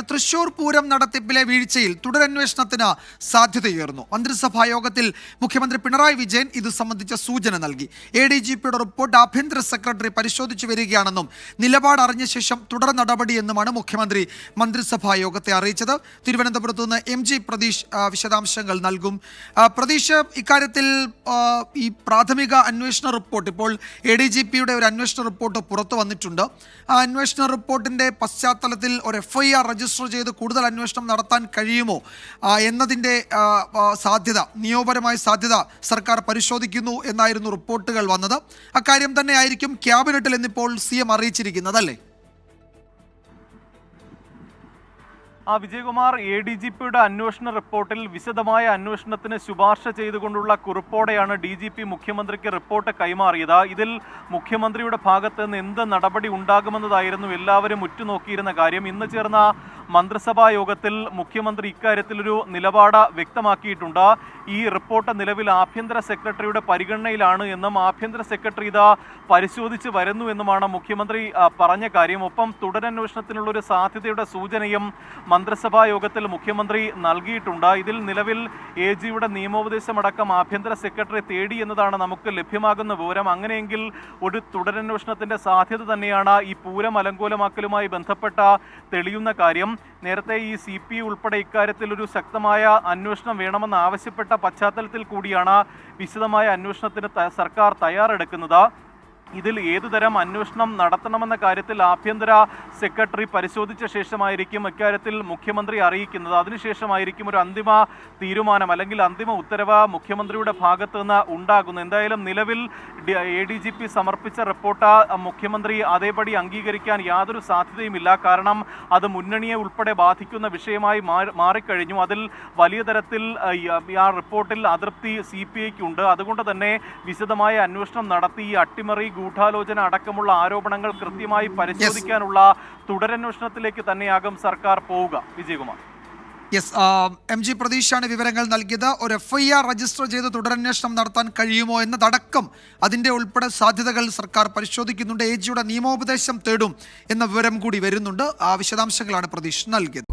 തൃശൂർ പൂരം നടത്തിപ്പിലെ വീഴ്ചയിൽ തുടരന്വേഷണത്തിന് സാധ്യതയുയർന്നു. മന്ത്രിസഭാ യോഗത്തിൽ മുഖ്യമന്ത്രി പിണറായി വിജയൻ ഇത് സംബന്ധിച്ച സൂചന നൽകി. എ ഡി ജി പിയുടെ റിപ്പോർട്ട് ആഭ്യന്തര സെക്രട്ടറി പരിശോധിച്ചു വരികയാണെന്നും നിലപാട് അറിഞ്ഞ ശേഷം തുടർ നടപടിയെന്നുമാണ് മുഖ്യമന്ത്രി മന്ത്രിസഭാ യോഗത്തെ അറിയിച്ചത്. തിരുവനന്തപുരത്ത് നിന്ന് എം ജി പ്രതീഷ് വിശദാംശങ്ങൾ നൽകും. പ്രതീഷ് ഇക്കാര്യത്തിൽ ഈ പ്രാഥമിക അന്വേഷണ റിപ്പോർട്ട് ഇപ്പോൾ എ ഡി ജി പിയുടെ ഒരു അന്വേഷണ റിപ്പോർട്ട് പുറത്തു വന്നിട്ടുണ്ട്. ആ അന്വേഷണ റിപ്പോർട്ടിന്റെ പശ്ചാത്തലത്തിൽ ഒരു എഫ് ഐ ആർ രജിസ്റ്റർ ചെയ്ത് കൂടുതൽ അന്വേഷണം നടത്താൻ കഴിയുമോ? ആ, സാധ്യത നിയമപരമായ സാധ്യത സർക്കാർ പരിശോധിക്കുന്നു എന്നായിരുന്നു റിപ്പോർട്ടുകൾ വന്നത്. അക്കാര്യം തന്നെയായിരിക്കും ക്യാബിനറ്റിൽ എന്നിപ്പോൾ സി എം അറിയിച്ചിരിക്കുന്നത് അല്ലേ? ആ വിജയകുമാർ എ ഡി ജി പിയുടെ അന്വേഷണ റിപ്പോർട്ടിൽ വിശദമായ അന്വേഷണത്തിന് ശുപാർശ ചെയ്തുകൊണ്ടുള്ള കുറിപ്പോടെയാണ് ഡി ജി പി മുഖ്യമന്ത്രിക്ക് റിപ്പോർട്ട് കൈമാറിയത്. ഇതിൽ മുഖ്യമന്ത്രിയുടെ ഭാഗത്ത് നിന്ന് എന്ത് നടപടി ഉണ്ടാകുമെന്നതായിരുന്നു എല്ലാവരും ഉറ്റുനോക്കിയിരുന്ന കാര്യം. ഇന്ന് ചേർന്ന മന്ത്രിസഭാ യോഗത്തിൽ മുഖ്യമന്ത്രി ഇക്കാര്യത്തിലൊരു നിലപാട് വ്യക്തമാക്കിയിട്ടുണ്ട്. ഈ റിപ്പോർട്ട് നിലവിൽ ആഭ്യന്തര സെക്രട്ടറിയുടെ പരിഗണനയിലാണ് എന്നും ആഭ്യന്തര സെക്രട്ടറി ഇത് പരിശോധിച്ച് വരുന്നു എന്നുമാണ് മുഖ്യമന്ത്രി പറഞ്ഞ കാര്യം. ഒപ്പം തുടരന്വേഷണത്തിനുള്ള ഒരു സാധ്യതയുടെ സൂചനയും മന്ത്രിസഭാ യോഗത്തിൽ മുഖ്യമന്ത്രി നൽകിയിട്ടുണ്ട്. ഇതിൽ നിലവിൽ എ ജിയുടെ നിയമോപദേശമടക്കം ആഭ്യന്തര സെക്രട്ടറി തേടി എന്നതാണ് നമുക്ക് ലഭ്യമാകുന്ന വിവരം. അങ്ങനെയെങ്കിൽ ഒരു തുടരന്വേഷണത്തിന്റെ സാധ്യത തന്നെയാണ് ഈ പൂരം അലങ്കോലമാക്കലുമായി ബന്ധപ്പെട്ട തെളിയുന്ന കാര്യം. നേരത്തെ ഈ സി പി ഉൾപ്പെടെ ഇക്കാര്യത്തിൽ ഒരു ശക്തമായ അന്വേഷണം വേണമെന്ന് ആവശ്യപ്പെട്ട പശ്ചാത്തലത്തിൽ കൂടിയാണ് വിശദമായ അന്വേഷണത്തിന് സർക്കാർ തയ്യാറെടുക്കുന്നത്. ഇതിൽ ഏതുതരം അന്വേഷണം നടത്തണമെന്ന കാര്യത്തിൽ ആഭ്യന്തര സെക്രട്ടറി പരിശോധിച്ച ശേഷമായിരിക്കും ഇക്കാര്യത്തിൽ മുഖ്യമന്ത്രി അറിയിക്കുന്നത്. അതിനുശേഷമായിരിക്കും ഒരു അന്തിമ തീരുമാനം അല്ലെങ്കിൽ അന്തിമ ഉത്തരവ് മുഖ്യമന്ത്രിയുടെ ഭാഗത്തു നിന്ന് ഉണ്ടാകുന്നത് എന്തായാലും നിലവിൽ എ ഡി ജി പി സമർപ്പിച്ച റിപ്പോർട്ട് മുഖ്യമന്ത്രി അതേപടി അംഗീകരിക്കാൻ യാതൊരു സാധ്യതയുമില്ല. കാരണം അത് മുന്നണിയെ ഉൾപ്പെടെ ബാധിക്കുന്ന വിഷയമായി മാറി- മാറിക്കഴിഞ്ഞു. അതിൽ വലിയ തരത്തിൽ ആ റിപ്പോർട്ടിൽ അതൃപ്തി സി പി ഐക്കുണ്ട് അതുകൊണ്ട് തന്നെ വിശദമായ അന്വേഷണം നടത്തി ഈ അട്ടിമറി ഗൂഢാലോചന അടക്കമുള്ള ആരോപണങ്ങൾ കൃത്യമായി പരിശോധിക്കാനുള്ള തുടരന്വേഷണത്തിലേക്ക് തന്നെയാകും സർക്കാർ പോവുക. വിജയകുമാർ. യെസ് എം ജി പ്രതീഷാണ് വിവരങ്ങൾ നൽകിയത്. ഒരു എഫ് ഐ ആർ രജിസ്റ്റർ ചെയ്ത് തുടരന്വേഷണം നടത്താൻ കഴിയുമോ എന്നതടക്കം അതിന്റെ ഉൾപ്പെടെ സാധ്യതകൾ സർക്കാർ പരിശോധിക്കുന്നുണ്ട്. എ ജിയുടെ നിയമോപദേശം തേടും എന്ന വിവരം കൂടി വരുന്നുണ്ട്. ആ വിശദാംശങ്ങളാണ് പ്രതീഷ് നൽകിയത്.